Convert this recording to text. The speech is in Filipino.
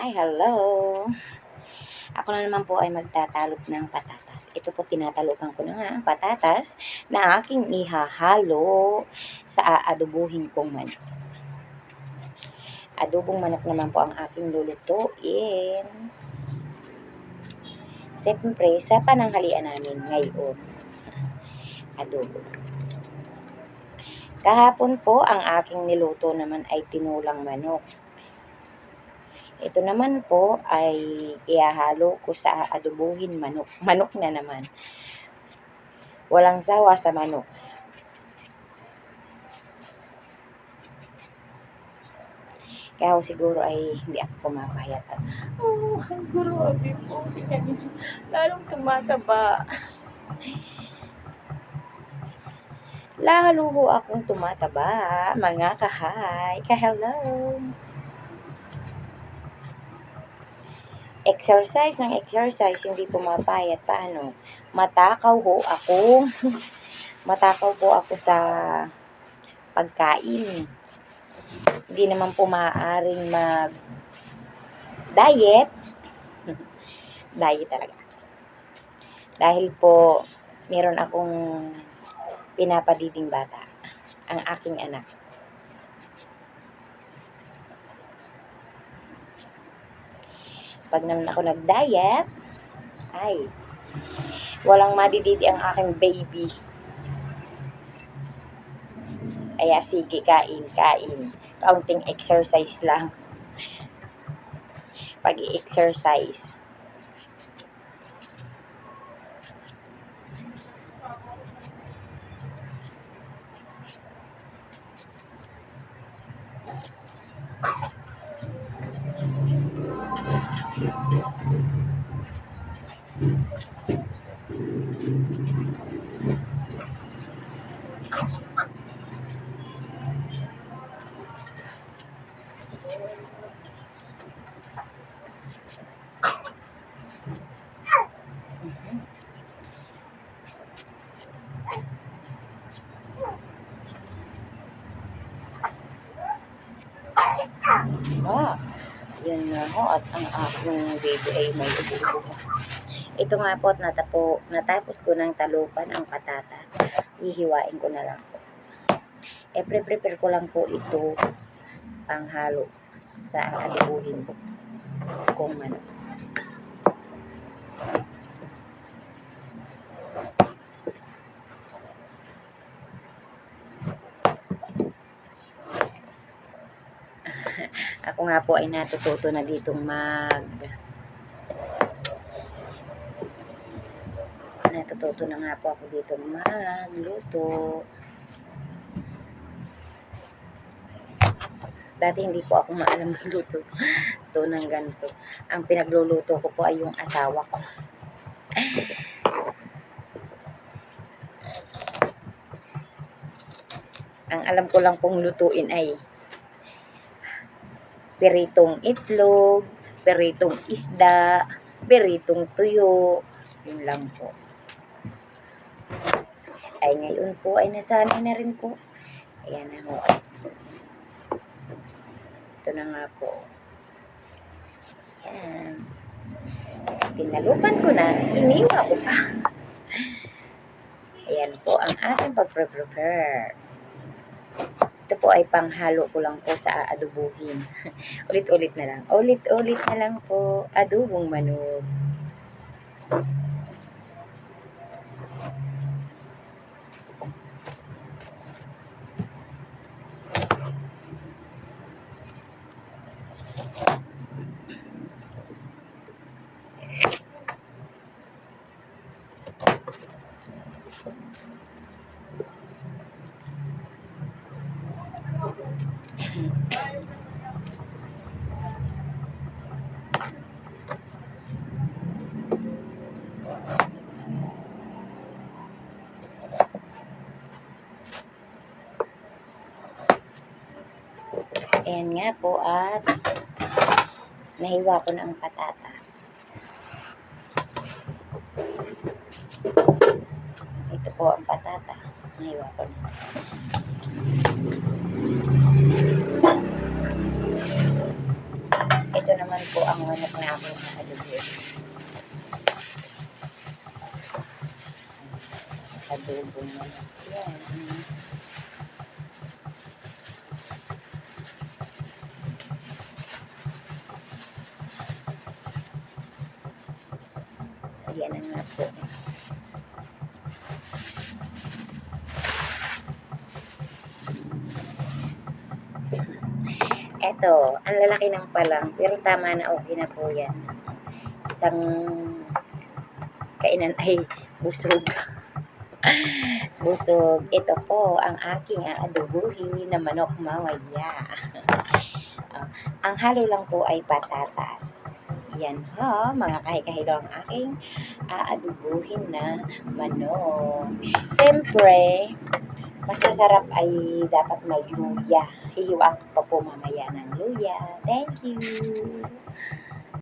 Hi, hello! Ako na naman po ay magtatalop ng patatas. Ito po tinatalupan ko na nga ang patatas na aking ihahalo sa aadobuhin kong manok. Adobong manok naman po ang aking lulutuin. Siyempre, sa pananghalian namin ngayon, adobo. Kahapon po, ang aking niluto naman ay tinulang manok. Ito naman po ay ihahalo ko sa adobuhin manok. Manok na naman. Walang sawa sa manok. Kaya ako siguro ay hindi ako pumapayat. At, oh, ang grabe po. Lalong tumataba. Lalo po akong tumataba, mga kahay. Ka-hello. Exercise ng exercise, hindi pumapayat. Paano? Matakaw ho ako. Matakaw po ako sa pagkain. Hindi naman po maaaring mag diet. diet talaga. Dahil po, meron akong pinapadiding bata. Ang aking anak. Pag naman ako nag-diet, ay, walang madididi ang aking baby. Kaya sige, kain, kain. Kaunting exercise lang. Pag Ah, yun nga ho at ang aking baby ay may ubo Ito nga po at natapo, natapos ko ng talupan ang patata. Ihiwain ko na lang po. E pre-prepare ko lang po ito panghalo sa adobuhin ko kung ano. Ako nga po ay natututo na ditong mag natututo na nga po ako dito magluto. Dati hindi po ako maalam magluto to ng ganito. Ang pinagluluto ko po ay yung asawa ko. Ang alam ko lang pong lutuin ay piritong itlog, piritong isda, piritong tuyo. Yun lang po. Ay ngayon po ay nasanay na rin po. Ayan na ho. Ito na nga po. Ayan. Tinalupan ko na. Iniwa ko pa. Ayan po ang ating pag-prepare. Ito po ay panghalo ko lang po sa adobuhin. Ulit-ulit na lang. Ulit-ulit na lang po. Adobong manok. Ayan nga po at nahiwa ko na ang patatas. Ito po ang patata. Nahiwa ko na. Ito naman naman po ang manok na aking adobo. Adobo manok. Yan. Ayan na nga po. Eto, ang lalaki ng palang, pero tama na okay na po yan. Isang kainan ay busog. busog. Ito po ang aking aadobuhin na manok mamaya. Ah, ang halo lang po ay patatas. Yan ha, mga kahikahilo ang aking aadobuhin na manok. Siyempre, mas masarap ay dapat may luya. Hihiwaan ko pa po mamaya ng luya. Thank you!